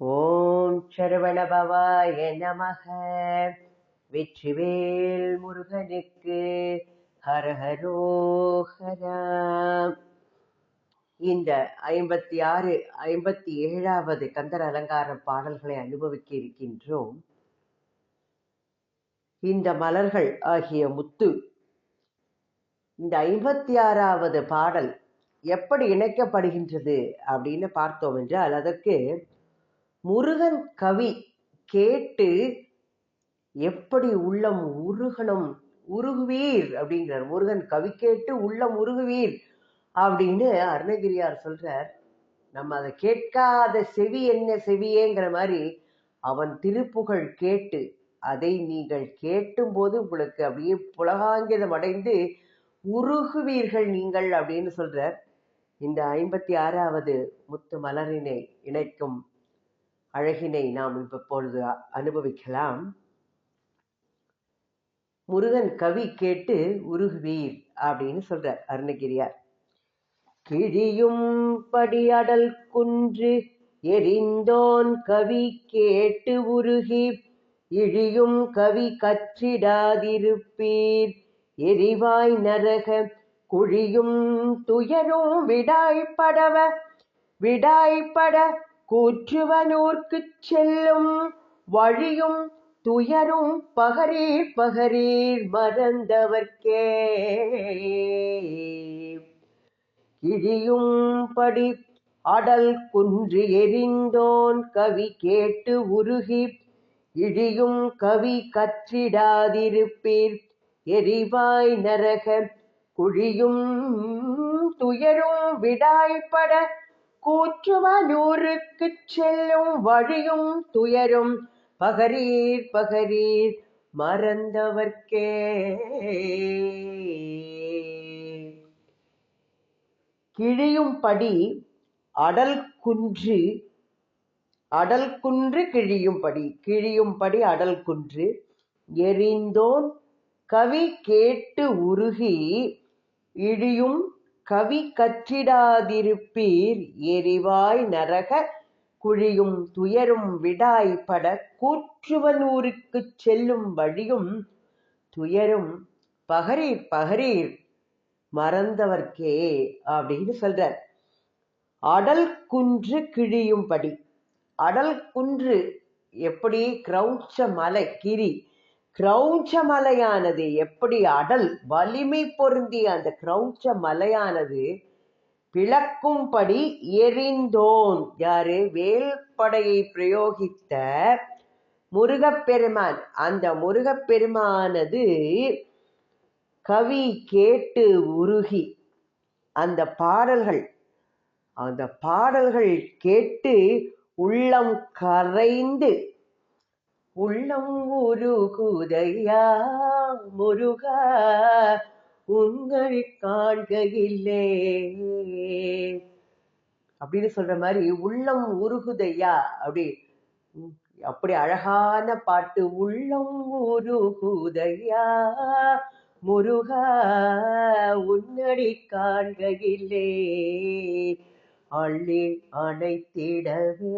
ஓம் சரவணபவாய நமக. வெற்றிவேல் முருகனுக்கு ஹரஹரோஹரா இந்த ஐம்பத்தி ஆறு ஐம்பத்தி ஏழாவது கந்தர் அலங்கார பாடல்களை அனுபவிக்க இருக்கின்றோம். இந்த மலர்கள் ஆகிய முத்து இந்த ஐம்பத்தி ஆறாவது பாடல் எப்படி இணைக்கப்படுகின்றது அப்படின்னு பார்த்தோம் என்றால் அதற்கு முருகன் கவி கேட்டு எப்படி உள்ளம் உருகணும் உருகுவீர் அப்படிங்கிறார். முருகன் கவி கேட்டு உள்ளம் உருகுவீர் அப்படின்னு அருணகிரியார் சொல்றார். நம்ம அதை கேட்காத செவி என்ன செவியேங்கிற மாதிரி அவன் திருப்புகழ் கேட்டு அதை நீங்கள் கேட்டும் போது உங்களுக்கு அப்படியே புலகாங்கிதம் அடைந்து உருகுவீர்கள் நீங்கள் அப்படின்னு சொல்றார். இந்த ஐம்பத்தி ஆறாவது முத்து மலரினை இணைக்கும் அழகினை நாம் இப்பொழுது அனுபவிக்கலாம். முருகன் கவி கேட்டு உருகுவீர் அப்படின்னு சொல்றார் அருணகிரியார். கிழியும் படியடல் குன்று எரிந்தோன் கவி கேட்டு உருகி இழியும் கவி கற்றிடாதிருப்பீர். எரிவாய் நரக குழியும் துயரும் விடாய்ப்படவ விடாய்ப்பட கூற்றுவனூர்க்குச் செல்லும் வழியும் துயரும் பகரீர் பகரீர் மறந்தவர்க்கே. கிழியும் படி அடல் குன்று எரிந்தோன் கவி கேட்டு உருகி இழியும் கவி கற்றிடாதிருப்பீர். எரிவாய் நரக குழியும் துயரும் விடாய்பட கூற்றுவனூருக்குச் செல்லும் வழியும் துயரும். பகரீர் பகரீர் மறந்தவர்க்கே. கிழியும்படி அடல் குன்று அடல் குன்று கிழியும்படி கிழியும்படி அடல் குன்று. எரிந்தோன் கவி கேட்டு உருகி இழியும் கவி கற்றிடாதிருப்பீர். எரிவாய் நரக குழியும் துயரும் விடாய்ப்பட கூற்றுவனூருக்குச் செல்லும் வழியும் துயரும் பகரீர் பகரீர் மறந்தவர்க்கே அப்படின்னு சொல்றார். அடல் குன்று கிழியும்படி அடல் குன்று எப்படி கிரௌச்ச மலை கிரி கிரௌஞ்ச மலையானது எப்படி அடல் வலிமை பொருந்திய அந்த கிரௌச்ச மலையானது பிளக்கும்படி எரிந்தோன். யாரு? வேல்படையை பிரயோகித்த முருகப்பெருமான். அந்த முருகப்பெருமானது கவி கேட்டு உருகி அந்த பாடல்கள் அந்த பாடல்கள் கேட்டு உள்ளம் கரைந்து உள்ளம் உருகுதையா முருகா உங்களை காண்கையில்லே அப்படின்னு சொல்ற மாதிரி உள்ளம் உருகுதையா அப்படி அப்படி அழகான பாட்டு உள்ளம் உருகுதையா முருகா உன்னடி காண்கையிலே. அள்ளி அணைத்திடவே.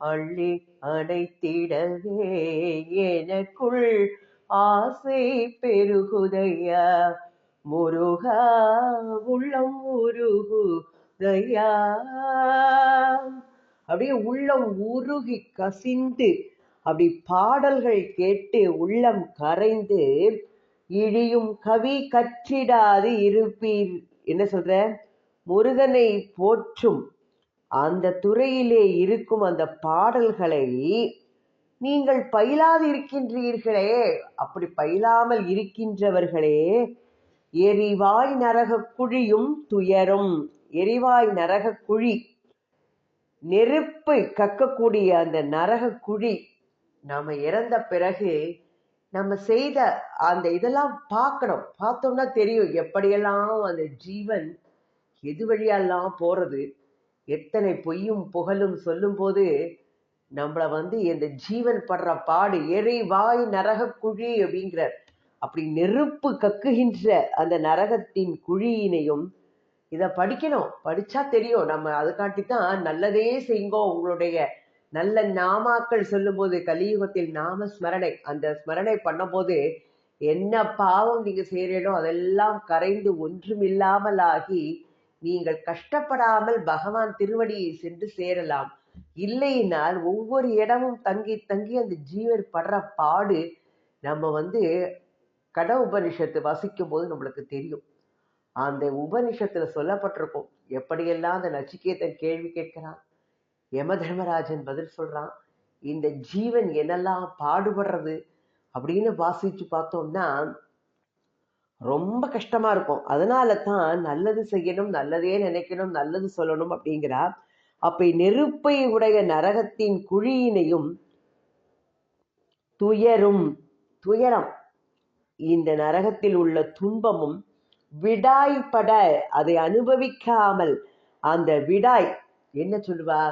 அள்ளி அடைத்திடவே எனக்குள் ஆசை பெருகுதையா? முருகா உள்ளம் உருகுதையா? அப்படியே உள்ளம் உருகி கசிந்து அப்படி பாடல்கள் கேட்டு உள்ளம் கரைந்து இழியும் கவி கற்றிடாது இருப்பீர். என்ன சொல்ற? முருகனை போற்றும் அந்த துறையிலே இருக்கும் அந்த பாடல்களை நீங்கள் பயிலாது இருக்கின்றீர்களே அப்படி பயிலாமல் இருக்கின்றவர்களே எரிவாய் நரக குழியும் துயரும். எரிவாய் நரக குழி நெருப்பை கக்கக்கூடிய அந்த நரக குழி. நாம இறந்த பிறகு நம்ம செய்த அந்த இதெல்லாம் பார்க்கணும். பார்த்தோம்னா தெரியும் எப்படியெல்லாம் அந்த ஜீவன் எது வழியெல்லாம் போறது. எத்தனை பொய்யும் புகழும் சொல்லும்போது நம்மளை வந்து இந்த ஜீவன் படுற பாடு எரிவாய் நரக குழி அப்படிங்கிற அப்படி நெருப்பு கக்குகின்ற அந்த நரகத்தின் குழியினையும் இதை படிக்கணும். படிச்சா தெரியும். நம்ம அதுக்காட்டி தான் நல்லதே செய்யுங்கோ. உங்களுடைய நல்ல நாமாக்கள் சொல்லும்போது கலியுகத்தில் நாம ஸ்மரணை அந்த ஸ்மரணை பண்ணும்போது என்ன பாவம் நீங்க செய்யறீங்களோ அதெல்லாம் கரைந்து ஒன்றுமில்லாமலாகி நீங்கள் கஷ்டப்படாமல் பகவான் திருவடியை சென்று சேரலாம். இல்லையினால் ஒவ்வொரு இடமும் தங்கி தங்கி அந்த ஜீவர் படுற பாடு நம்ம வந்து கட உபனிஷத்து வசிக்கும் போது நம்மளுக்கு தெரியும். அந்த உபனிஷத்துல சொல்லப்பட்டிருக்கும். எப்படியெல்லாம் அந்த நச்சிகேதன் கேள்வி கேட்கிறான்? யம தர்மராஜன் பதில் சொல்றான் இந்த ஜீவன் என்னெல்லாம் பாடுபடுறது அப்படின்னு வாசிச்சு பார்த்தோம்னா ரொம்ப கஷ்டமா இருக்கும். அதனால தான் நல்லது செய்யணும் நல்லதே நினைக்கணும் நல்லது சொல்லணும் அப்படிங்கிறா அப்ப நெருப்பை உடைய நரகத்தின் குழியினையும் துயரும் துயரம். இந்த நரகத்தில் உள்ள துன்பமும் விடாய்பட அதை அனுபவிக்காமல் அந்த விடாய் என்ன சொல்லுவா?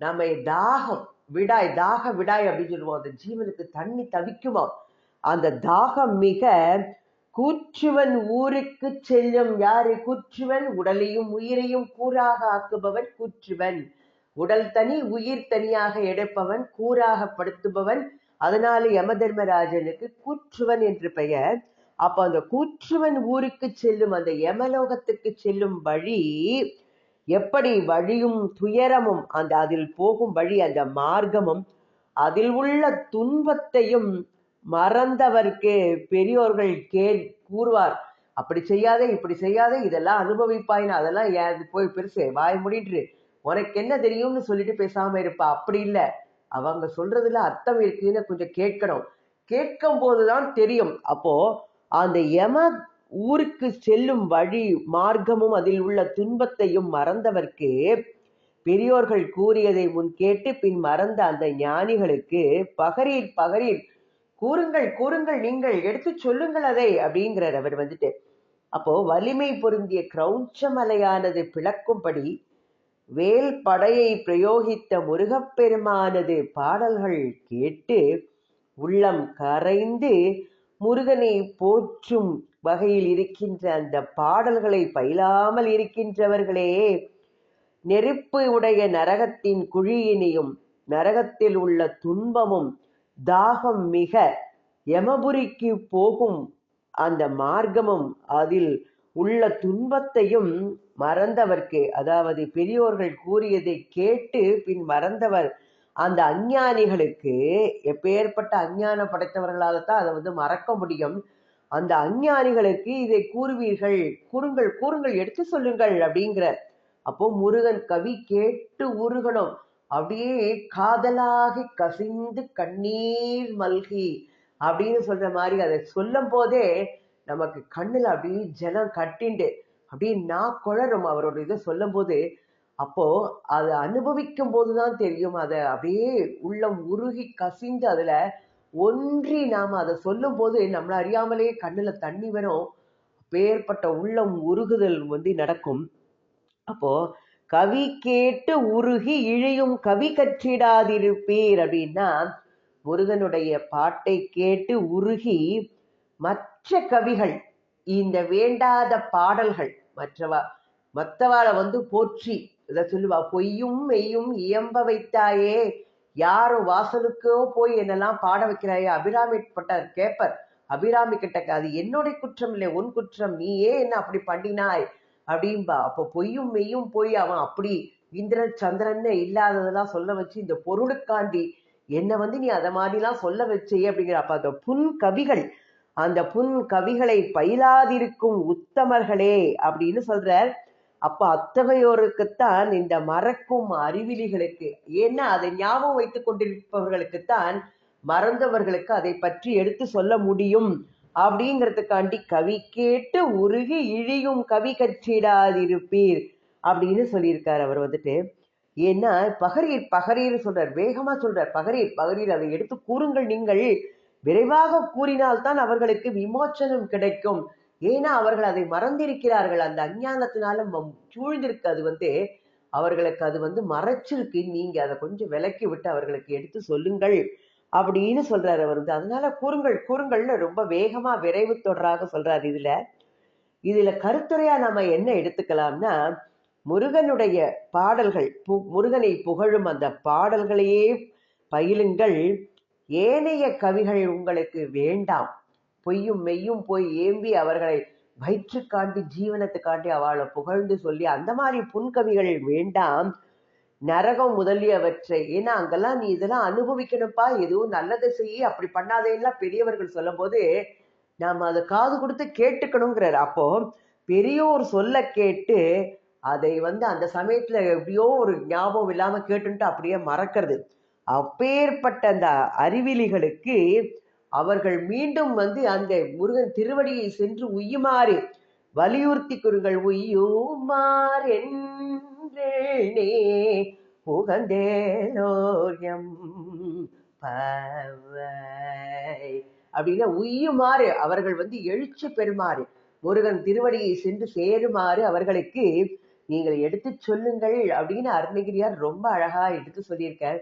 நம்ம தாகம் விடாய் தாக விடாய் அப்படின்னு சொல்லுவோம். அந்த ஜீவனுக்கு தண்ணி தவிக்குமா அந்த தாகம் மிக கூற்றுவன் ஊருக்கு செல்லும் யாரு? கூற்றுவன் உடலையும் உயிரையும் கூறாக ஆக்குபவன் கூற்றுவன். உடல் தனி உயிர் தனியாக எடுப்பவன் கூறாக படுத்துபவன். அதனால யம தர்மராஜனுக்கு கூற்றுவன் என்று பெயர். அப்ப அந்த கூற்றுவன் ஊருக்கு செல்லும் அந்த யமலோகத்துக்கு செல்லும் வழி எப்படி வழியும் துயரமும் அந்த அதில் போகும் வழி அந்த மார்க்கமும் அதில் உள்ள துன்பத்தையும் மறந்தவர்க்கு பெரியோர்கள் கே கூறுவார். அப்படி செய்யாதே இப்படி செய்யாதே இதெல்லாம் அனுபவிப்பாயின்னு அதெல்லாம் ஏன் போய் பெருசு வாய் முடின்று உனக்கு என்ன தெரியும்னு சொல்லிட்டு பேசாம இருப்பா அப்படி இல்லை. அவங்க சொல்றதுல அர்த்தம் இருக்குன்னு கொஞ்சம் கேட்கணும். கேட்கும் போதுதான் தெரியும். அப்போ அந்த யம ஊருக்கு செல்லும் வழி மார்க்கமும் அதில் உள்ள துன்பத்தையும் மறந்தவர்க்கு பெரியோர்கள் கூறியதை முன் கேட்டு பின் மறந்த அந்த ஞானிகளுக்கு பகரீர் பகரீர் கூறுங்கள் கூறுங்கள் நீங்கள் எடுத்து சொல்லுங்கள் அதை அப்படிங்கிறார் அவர் வந்துட்டு. அப்போ வலிமை பொருந்திய கிரௌஞ்சமலையானது பிளக்கும்படி வேல் படையை பிரயோகித்த முருகப்பெருமானது பாடல்கள் கேட்டு உள்ளம் கரைந்து முருகனை போற்றும் வகையில் இருக்கின்ற அந்த பாடல்களை பயிலாமல் இருக்கின்றவர்களே நெருப்பு உடைய நரகத்தின் குழியினையும் நரகத்தில் உள்ள துன்பமும் தாகம் மிக யமபுரிக்கு போகும் அந்த மார்க்கமும் அதில் உள்ள துன்பத்தையும் மறந்தவர்க்கு. அதாவது பெரியோர்கள் கூறியதை கேட்டு பின் மறந்தவர் அந்த அஞ்ஞானிகளுக்கு எப்பேற்பட்ட அஞ்ஞானம் படைத்தவர்களால் தான் அதை வந்து மறக்க முடியும். அந்த அஞ்ஞானிகளுக்கு இதை கூறுவீர்கள் கூறுங்கள் கூறுங்கள் எடுத்து சொல்லுங்கள் அப்படிங்கிற. அப்போ முருகன் கவி கேட்டு உருகணும் அப்படியே காதலாகி கசிந்து கண்ணீர் மல்கி அப்படின்னு சொல்ற மாதிரி அதை சொல்லும் போதே நமக்கு கண்ணுல அப்படியே ஜலம் கட்டிண்டு அப்படியே நான் குழறும் அவரோட இதை சொல்லும் போது அப்போ அதை அனுபவிக்கும் போதுதான் தெரியும். அதை அப்படியே உள்ளம் உருகி கசிந்து அதுல ஒன்றி நாம அதை சொல்லும் போது நம்மள அறியாமலே கண்ணுல தண்ணி வரும். பேர்பட்ட உள்ளம் உருகுதல் வந்து நடக்கும். அப்போ கவி கேட்டு உருகி இழியும் கவி கற்றிடாதிருப்பீர் அப்படின்னா முருகனுடைய பாட்டை கேட்டு உருகி மற்ற கவிகள் இந்த வேண்டாத பாடல்கள் மற்றவா மற்றவாளை வந்து போற்றி இதை சொல்லுவா பொய்யும் மெய்யும் இயம்ப வைத்தாயே யாரும் வாசலுக்கோ போய் என்னெல்லாம் பாட வைக்கிறாயே அபிராமி பட்டார் கேப்பர் அபிராமி கிட்ட அது என்னுடைய குற்றம் இல்லை உன் குற்றம் நீ ஏன் என்ன அப்படி பண்ணினாய் அப்படின்பா அப்போ பொய்யும் மெய்யும் போய் அவன் அப்படி இந்திரன் சந்திரன்னு இல்லாததெல்லாம் சொல்ல வச்சு இந்த பொருளுக்காண்டி என்னை வந்து நீ அதை மாதிரிலாம் சொல்ல வச்சே அப்படிங்கிற அப்ப அந்த புன் கவிகள் அந்த புன் கவிகளை பயிலாதிருக்கும் உத்தமர்களே அப்படின்னு சொல்றார். அப்ப அத்தகையோருக்குத்தான் இந்த மறக்கும் அறிவிலிகளுக்கு ஏன்னா அதை ஞாபகம் வைத்துக் கொண்டிருப்பவர்களுக்குத்தான் மறந்தவர்களுக்கு அதை பற்றி எடுத்து சொல்ல முடியும். அப்படிங்கிறதுக்காண்டி கவி கேட்டு உருகி இழியும் கவி கற்றிடாதிருப்பீர் அப்படின்னு சொல்லியிருக்கார் அவர் வந்துட்டு. ஏன்னா பகரீர் பகரீர் சொல்றார் வேகமா சொல்றார் பகரீர் பகரீர் அதை எடுத்து கூறுங்கள் நீங்கள் விரைவாக கூறினால்தான் அவர்களுக்கு விமோச்சனம் கிடைக்கும். ஏன்னா அவர்கள் அதை மறந்திருக்கிறார்கள் அந்த அஞ்ஞானத்தினால சூழ்ந்திருக்கு அது வந்து அவர்களுக்கு அது வந்து மறைச்சிருக்கு நீங்க அதை கொஞ்சம் விலக்கி விட்டு அவர்களுக்கு எடுத்து சொல்லுங்கள். அப்படின்னு சொல்றாரு அவர் வந்து அதனால கூறுங்கள் கூறுங்கள்னு ரொம்ப வேகமா விரைவு தொடராக சொல்றாரு இதுல. இதுல கருத்துரையா நம்ம என்ன எடுத்துக்கலாம்னா முருகனுடைய பாடல்கள் பு- முருகனை புகழும் அந்த பாடல்களையே பயிலுங்கள். ஏனைய கவிகள் உங்களுக்கு வேண்டாம். பொய்யும் மெய்யும் போய் ஏம்பி அவர்களை வயிற்று காட்டி ஜீவனத்தை காட்டி அவளை புகழ்ந்து சொல்லி அந்த மாதிரி புன்கவிகள் வேண்டாம். நரகம் முதலியவற்றை. ஏன்னா அங்கெல்லாம் நீ இதெல்லாம் அனுபவிக்கணும்ப்பா. எதுவும் நல்லதை செய்ய அப்படி பண்ணாதேன்னா பெரியவர்கள் சொல்லும் போது நாம் அதை காது கொடுத்து கேட்டுக்கணுங்கிறார். அப்போ பெரியோர் சொல்ல கேட்டு அதை வந்து அந்த சமயத்துல எப்படியோ ஒரு ஞாபகம் இல்லாம கேட்டுன்ட்டு அப்படியே மறக்கிறது. அப்பேற்பட்ட அந்த அறிவிலிகளுக்கு அவர்கள் மீண்டும் வந்து அந்த முருகன் திருவடியை சென்று உய்யுமாறு வலியுறுத்தி கூறுங்கள் நீ புகந்தேலோயம் பவை அப்படின்னா உய்யுமாறு அவர்கள் வந்து எழுச்சி பெறுமாறு. முருகன் திருவடியை சென்று சேருமாறு அவர்களுக்கு நீங்கள் எடுத்து சொல்லுங்கள் அப்படின்னு அருணகிரியார் ரொம்ப அழகா எடுத்து சொல்லியிருக்கார்.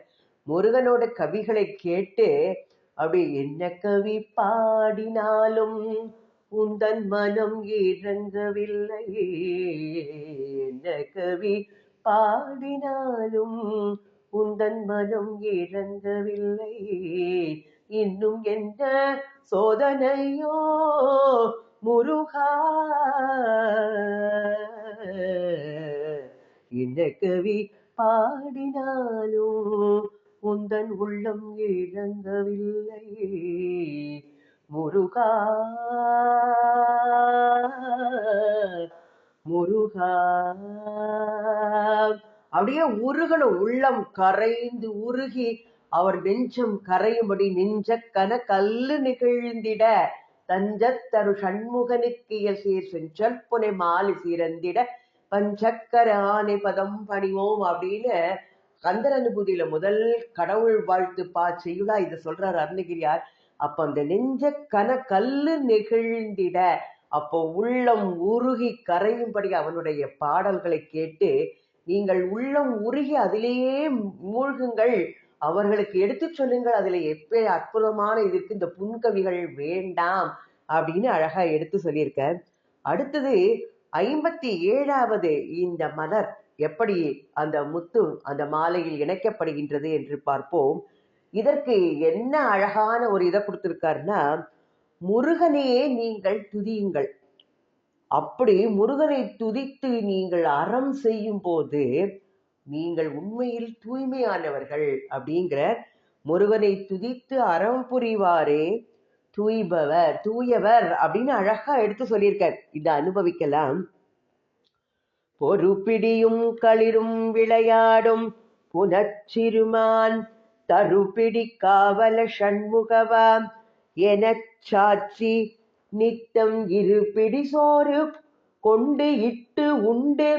முருகனோட கவிகளை கேட்டு அப்படி என்ன கவி பாடினாலும் உந்தன் மனம் இறங்கவில்லை. என்ன கவி பாடினாலும் உந்தன் மனம் இறங்கவில்லை இன்னும் என்ன சோதனையோ முருகா. இந்த கவி பாடினாலும் உந்தன் உள்ளம் இறங்கவில்லை முருகா. முருகா. அப்படியே உருகணும் உள்ளம் கரைந்து உருகி அவர் நெஞ்சம் கரையும்படி நெஞ்ச கன கல்லு நிகழ்ந்திட தஞ்சத்தரு சண்முகனுக்கிய சீர் செஞ்சற்புனை மாலி சீரந்திட பஞ்சக்கர ஆனை பதம் பணிவோம் அப்படின்னு கந்தர் அனுபூதியில முதல் கடவுள் வாழ்த்து பா செய்யுளா இதை சொல்றாரு அருணகிரியார். அப்ப அந்த நெஞ்ச கன கல்லு நெகிழ்ந்திட அப்போ உள்ளம் உருகி கரையும்படி அவனுடைய பாடல்களை கேட்டு நீங்கள் உள்ளம் உருகி அதிலேயே மூழ்குங்கள். அவர்களுக்கு எடுத்து சொல்லுங்கள் அதுல எப்பே அற்புதமான இதுக்கு இந்த புன்கவிகள் வேண்டாம் அப்படின்னு அழகா எடுத்து சொல்லியிருக்க அடுத்தது ஐம்பத்தி ஏழாவது இந்த மலர் எப்படி அந்த முத்து அந்த மாலையில் இணைக்கப்படுகின்றது என்று பார்ப்போம். இதற்கு என்ன அழகான ஒரு இதை கொடுத்திருக்காருன்னா முருகனையே நீங்கள் துதியுங்கள். அப்படி முருகனை துதித்து நீங்கள் அறம் செய்யும் போது நீங்கள் உண்மையில் தூய்மையானவர்கள் அப்படிங்கிற முருகனை துதித்து அறம் புரிவாரே. தூய்பவர் தூயவர் அப்படின்னு அழகா எடுத்து சொல்லியிருக்கார். இதை அனுபவிக்கலாம். பொறுப்பிடியும் களிரும் விளையாடும் புனச்சிறுமான் தருப்பிடி காவல சண்முகவாம். எனச் சாட்சி நித்தம் இரு பிடி சோறு கொண்டு இட்டு உண்டு.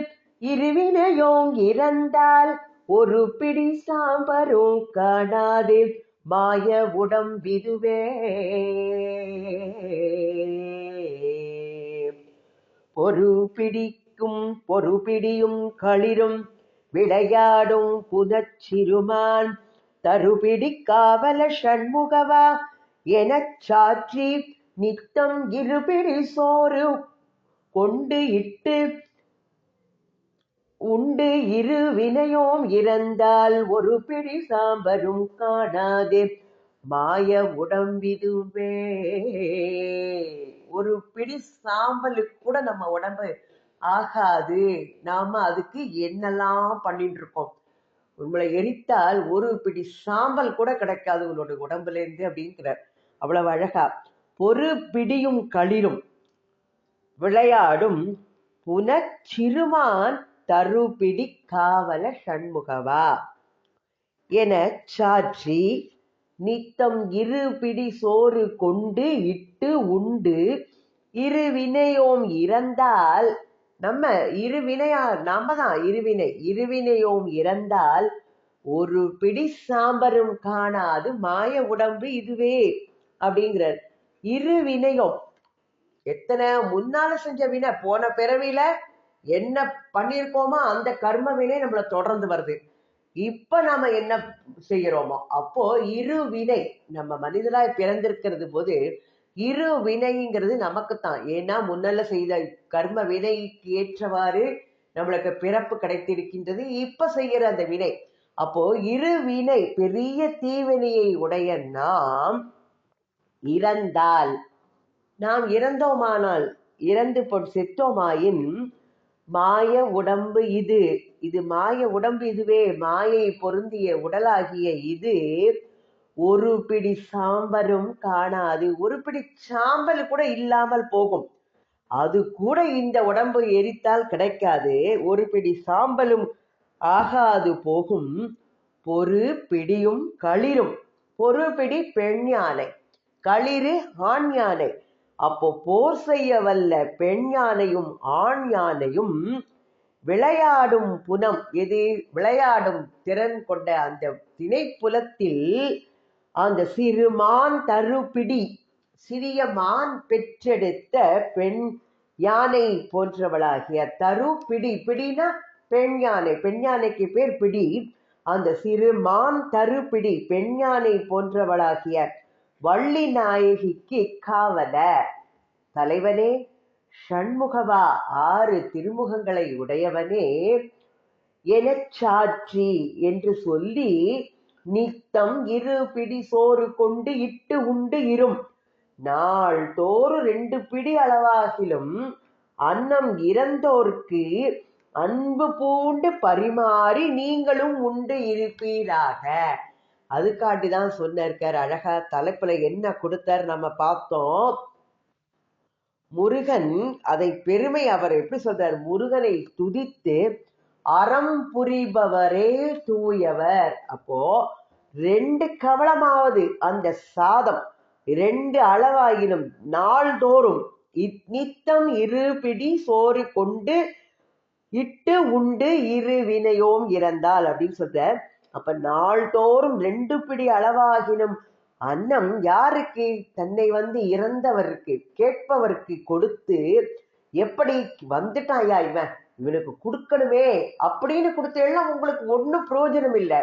இருவினையோங் இறந்தால் ஒரு பிடி சாம்பரும் காணாது. மாய உடம்பிதுவே பொறு பிடிக்கும் பொறு பிடியும் களிரும் விளையாடும் புதச்சிறுமான். தருபிடி காவல சண்முகவா எனச் சாற்றி நித்தம் இருபிடி சோறு கொண்டு இட்டு உண்டு இரு வினையோம் இறந்தால் ஒரு பிடி சாம்பரும் காணாதே. மாய உடம்பிதுவே ஒரு பிடி சாம்பலுக்கு கூட நம்ம உடம்பு ஆகாது. நாம அதுக்கு என்னெல்லாம் பண்ணிட்டு இருக்கோம் உங்களை எரித்தால் ஒரு பிடி சாம்பல் கூட கிடைக்காது உங்களோட உடம்புல இருந்து அப்படிங்கிறார். அவ்வளவு அழகா. பொறு பிடியும் களிரும் விளையாடும் புனச்சிறுமான் தருபிடி காவல சண்முகவா. என சாற்றி நித்தம் இரு பிடி சோறு கொண்டு இட்டு உண்டு. இரு வினையோம் இறந்தால் நம்ம இருவினையா நாம தான் இருவினை இருவினையோம் இறந்தால் ஒரு பிடி சாம்பரும் காணாது. மாய உடம்பு இதுவே. அப்படிங்கிறார். இருவினையோம் எத்தனை? முன்னால செஞ்ச வினை. போன பிறவில என்ன பண்ணியிருக்கோமோ அந்த கர்ம வினை நம்மள தொடர்ந்து வருது. இப்ப நாம என்ன செய்யறோமோ அப்போ இரு வினை. நம்ம மனிதராய் பிறந்திருக்கிறது போது இரு வினைங்கிறது நமக்குத்தான். ஏன்னா முன்னல்ல செய்த கர்ம வினைக்கு ஏற்றவாறு நம்மளுக்கு பிறப்பு கிடைத்திருக்கின்றது. இப்ப செய்யற அந்த வினை. அப்போ இரு வினை பெரிய தீவினையை உடைய நாம் இறந்தால். நாம் இறந்தோமானால் இறந்து பொ- செத்தோமாயின் மாய உடம்பு இது. இது மாய உடம்பு இதுவே. மாயை பொருந்திய உடலாகிய இது ஒரு பிடி சாம்பலும் காணாது. ஒரு பிடி சாம்பல் கூட இல்லாமல் போகும். அது கூட இந்த உடம்பு எரித்தால் கிடைக்காது. ஒரு பிடி சாம்பலும் ஆகாது போகும். பொறு பிடியும் களிரும். பொறு பிடி பெண் யானை களிறு ஆண் யானை. அப்போ போர் செய்ய வல்ல பெண் யானையும் ஆண் யானையும் விளையாடும் புனம் எது? விளையாடும் திறன் கொண்ட அந்த திணைப்புலத்தில் அந்த சிறு மான் தருபிடி சிறிய மான் பெற்றெடுத்த பெண் யானை போன்றவளாகிய தரு பிடி பிடினா பெண் யானை. பெண் யானைக்கு பேர் பிடி. அந்த சிறு மான் தரு பிடி பெண் யானை போன்றவளாகிய வள்ளி நாயகிக்கு காவல. தலைவனே ஷண்முகவா ஆறு திருமுகங்களை உடையவனே எனச் சாற்றி என்று சொல்லி நித்தம் இரு பிடி சோறு கொண்டு இட்டு உண்டு இரும். நாள் தோறு ரெண்டு பிடி அளவாகிலும் அன்னம் இறந்தோர்க்கு அன்பு பூண்டு பரிமாறி நீங்களும் உண்டு இருப்பீராக. அதுக்காண்டி தான் சொன்னார் அழகா. தலைப்புல என்ன கொடுத்தார் நம்ம பார்த்தோம். முருகன் அதை பெருமை அவர் எப்படி சொல்றார்? முருகனை துதித்து அறம் புரிபவரே தூயவர். அப்போ ரெண்டு கவலமாவது அந்த சாதம் ரெண்டு அளவாயினும் நாள்தோறும் நித்தம் இரு பிடி சோறு கொண்டு இட்டு உண்டு இரு வினையோம் இறந்தால் அப்படின்னு சொல்ற அப்ப நாள்தோறும் ரெண்டு பிடி அளவாகினும் அன்னம் யாருக்கு? தன்னை வந்து இறந்தவருக்கு கேட்பவருக்கு கொடுத்து எப்படி வந்துட்டாயா இவன்? இவனுக்கு கொடுக்கணுமே அப்படின்னு கொடுத்தெல்லாம் உங்களுக்கு ஒன்றும் பிரயோஜனம் இல்லை.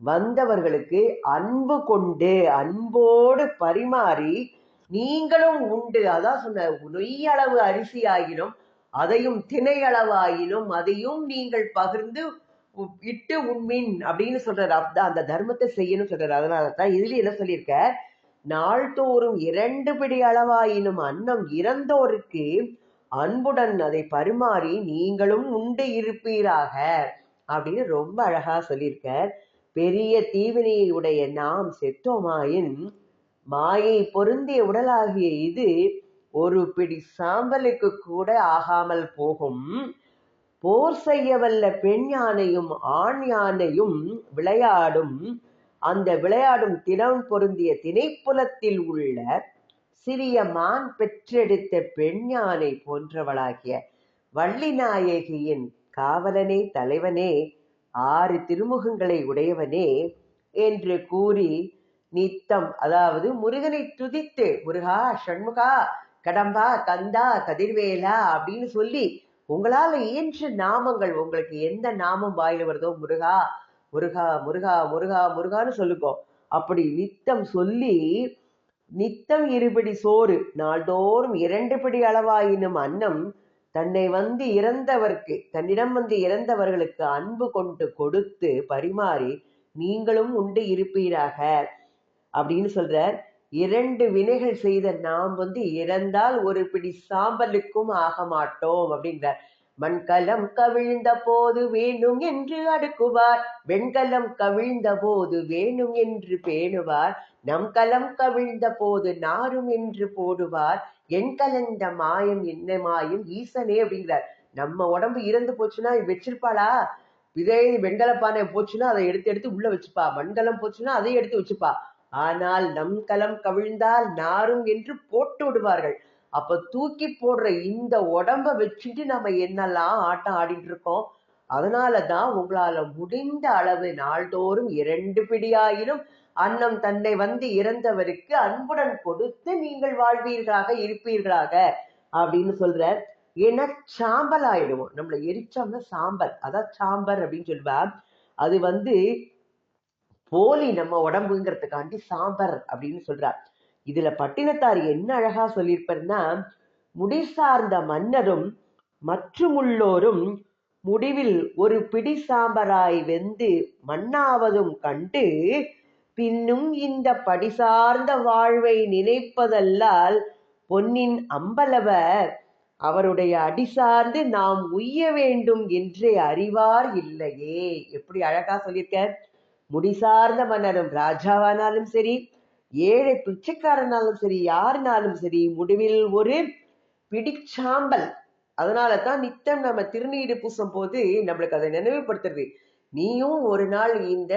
வந்தவர்களுக்கு அன்பு கொண்டு அன்போடு பரிமாறி நீங்களும் உண்டு. அதான் சொன்ன நொய்யளவு அரிசி ஆகினும் அதையும் திணையளவாயினும் அதையும் நீங்கள் பகிர்ந்து இட்டு உண்மின் அப்படின்னு சொல்றாரு. அப்பதான் அந்த தர்மத்தை செய்யணும் சொல்றாரு. அதனால தான் இதுல என்ன சொல்லியிருக்க? நாள்தோறும் இரண்டு பிடி அளவாயினும் அன்னம் இறந்தோருக்கு அன்புடன் அதை பரிமாறி நீங்களும் உண்டு இருப்பீராக அப்படின்னு ரொம்ப அழகா சொல்லியிருக்க பெரிய தீவினையை உடைய நாம் செத்தோமாயின் மாயை பொருந்திய உடலாகிய இது ஒரு பிடி சாம்பலுக்கு கூட ஆகாமல் போகும். போர் செய்ய வல்ல பெண் யானையும் ஆண் யானையும் விளையாடும். அந்த விளையாடும் திறம் பொருந்திய திணைப்புலத்தில் உள்ள சிறிய மான் பெற்றெடுத்த பெண் யானை போன்றவளாகிய வள்ளிநாயகியின் காவலனே தலைவனே ஆறு திருமுகங்களை உடையவனே என்று கூறி நித்தம் அதாவது முருகனை துதித்து முருகா ஷண்முகா கடம்பா கந்தா கதிர்வேலா அப்படின்னு சொல்லி உங்களால் இயன்ற நாமங்கள் உங்களுக்கு எந்த நாமம் வாயில வருதோ முருகா முருகா முருகா முருகா முருகான்னு சொல்லுக்கோ அப்படி நித்தம் சொல்லி நித்தம் இருபிடி சோறு நாள்தோறும் இரண்டு பிடி அளவாயினும் அன்னம் தன்னை வந்து இறந்தவர்க்கு தன்னிடம் வந்து இறந்தவர்களுக்கு அன்பு கொண்டு கொடுத்து பரிமாறி நீங்களும் உண்டு இருப்பீராக அப்படின்னு சொல்றார். இரண்டு வினைகள் செய்த நாம் வந்து இறந்தால் ஒரு பிடி சாம்பலுக்கும் ஆக மாட்டோம் அப்படின்றார். மண்கலம் கவிழ்ந்த போது வேணும் என்று அடுக்குவார். வெண்கலம் கவிழ்ந்த போது வேணும் என்று பேணுவார். நம் கலம் கவிழ்ந்த போது நாரும் என்று போடுவார். என் கலந்த மாயம் என்ன மாயம் ஈசனே அப்படிங்கிறார் நம்ம உடம்பு இறந்து போச்சுன்னா வச்சிருப்பாளா? இதே வெண்கல பானை போச்சுன்னா அதை எடுத்து எடுத்து உள்ள வச்சுப்பா. மண்கலம் போச்சுன்னா அதை எடுத்து வச்சுப்பா. ஆனால் நம் கலம் கவிழ்ந்தால் நாரும் என்று போட்டு விடுவார்கள். அப்ப தூக்கி போடுற இந்த உடம்ப வச்சுட்டு நம்ம என்னெல்லாம் ஆட்டம் ஆடிட்டு இருக்கோம் அதனாலதான் உங்களால முடிந்த அளவு நாள்தோறும் இரண்டு பிடியாயிலும் அன்னம் தன்னை வந்து இறந்தவருக்கு அன்புடன் கொடுத்து நீங்கள் வாழ்வீர்களாக இருப்பீர்களாக அப்படின்னு சொல்ற ஏன்னா சாம்பல் ஆயிடுவோம். நம்மள எரிச்சோம்னா சாம்பல். அதான் சாம்பல் அப்படின்னு சொல்லுவா. அது வந்து போலி நம்ம உடம்புங்கிறதுக்காண்டி சாம்பர் அப்படின்னு சொல்றார். இதுல பட்டினத்தார் என்ன அழகா சொல்லியிருப்பாருன்னா முடி சார்ந்த மன்னரும் மற்றுமுள்ளோரும் முடிவில் ஒரு பிடி சாம்பராய் வெந்து மண்ணாவதும் கண்டு பின்னும் இந்த படி சார்ந்த வாழ்வை நினைப்பதல்லால் பொன்னின் அம்பலவர் அவருடைய அடி சார்ந்து நாம் உய்ய வேண்டும் என்றே அறிவார் இல்லையே. எப்படி அழகா சொல்லியிருக்க முடிசார்ந்த மன்னரும் ராஜாவானாலும் சரி ஏழை பிச்சைக்காரனாலும் சரி யாருனாலும் சரி முடிவில் ஒரு பிடிச்சாம்பல். அதனால தான் நித்தம் நம்ம திருநீடு பூசும் போது நம்மளுக்கு அதை நினைவுபடுத்துறது. நீயும் ஒரு நாள் இந்த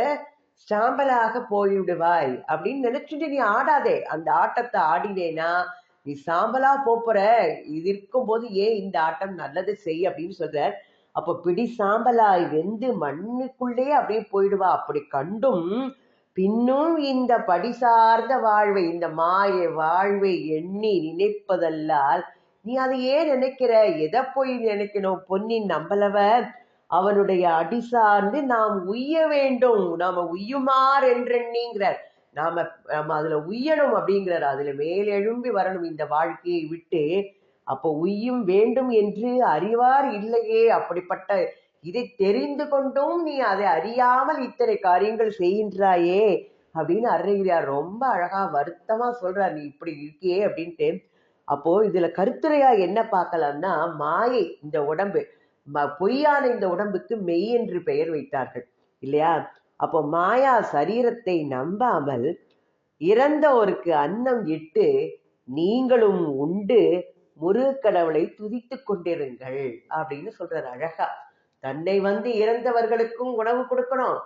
சாம்பலாக போய்விடுவாய் அப்படின்னு நினைச்சுட்டு நீ ஆடாதே. அந்த ஆட்டத்தை ஆடினேனா நீ சாம்பலா போப்புற இது இருக்கும் போது ஏன் இந்த ஆட்டம் நல்லது செய் அப்படின்னு சொல்ற அப்போ பிடி சாம்பலாய் வெந்து மண்ணுக்குள்ளே அப்படியே போயிடுவா. அப்படி கண்டும் பின்னும் இந்த படி சார்ந்த வாழ்வை இந்த மாய வாழ்வை எண்ணி நினைப்பதல்லால் நீ அதை ஏன் நினைக்கிற? எதை போய் நினைக்கணும்? பொன்னின் நம்பலவன். அவனுடைய அடி சார்ந்து நாம் உய்ய வேண்டும். நாம உய்யுமார் என்றெண்ணிங்கிறார். நாம நம்ம அதுல உய்யணும் அப்படிங்கிறார். அதுல மேலெழும்பி வரணும் இந்த வாழ்க்கையை விட்டு அப்போ உய்யும் வேண்டும் என்று அறிவார் இல்லையே அப்படிப்பட்ட இதை தெரிந்து கொண்டும் நீ அதை அறியாமல் இத்தனை காரியங்கள் செய்கின்றாயே அப்படின்னு அருணகிரியார் ரொம்ப அழகா வருத்தமா சொல்றார் நீ இப்படி இருக்கியே அப்படின்ட்டு. அப்போ இதுல கருத்துரையா என்ன பார்க்கலாம்னா மாயை இந்த உடம்பு பொய்யான இந்த உடம்புக்கு மெய் என்று பெயர் வைத்தார்கள் இல்லையா? அப்போ மாயா சரீரத்தை நம்பாமல் இறந்தோருக்கு அன்னம் இட்டு நீங்களும் உண்டு முருகக்கடவுளை துதித்துக் கொண்டிருங்கள் அப்படின்னு சொல்றாரு அழகா. தன்னை வந்து இறந்தவர்களுக்கும் உணவு கொடுக்கணும்.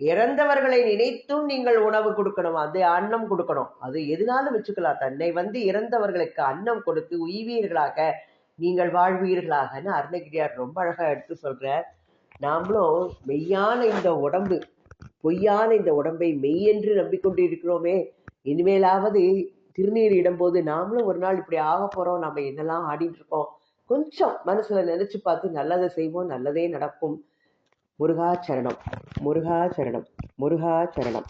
இறந்தவர்களை நினைத்தும் நீங்கள் உணவு கொடுக்கணும். அது அன்னம் கொடுக்கணும். அது எதுனாலும் வச்சுக்கலாம். தன்னை வந்து இறந்தவர்களுக்கு அன்னம் கொடுத்து உய்வீர்களாக நீங்கள் வாழ்வீர்களாகன்னு அருணகிரியார் ரொம்ப அழகா எடுத்து சொல்றார். நாமளும் மெய்யான இந்த உடம்பு பொய்யான இந்த உடம்பை மெய் என்று நம்பிக்கொண்டு இருக்கிறோமே இனிமேலாவது திருநீர் இடும்போது நாமளும் ஒரு நாள் இப்படி ஆக போறோம். நம்ம என்னெல்லாம் ஆடிட்டு இருக்கோம்? கொஞ்சம் மனசுல நினைச்சு பார்த்து நல்லதை செய்வோம் நல்லதே நடக்கும். முருகா சரணம் முருகா சரணம் முருகா சரணம்.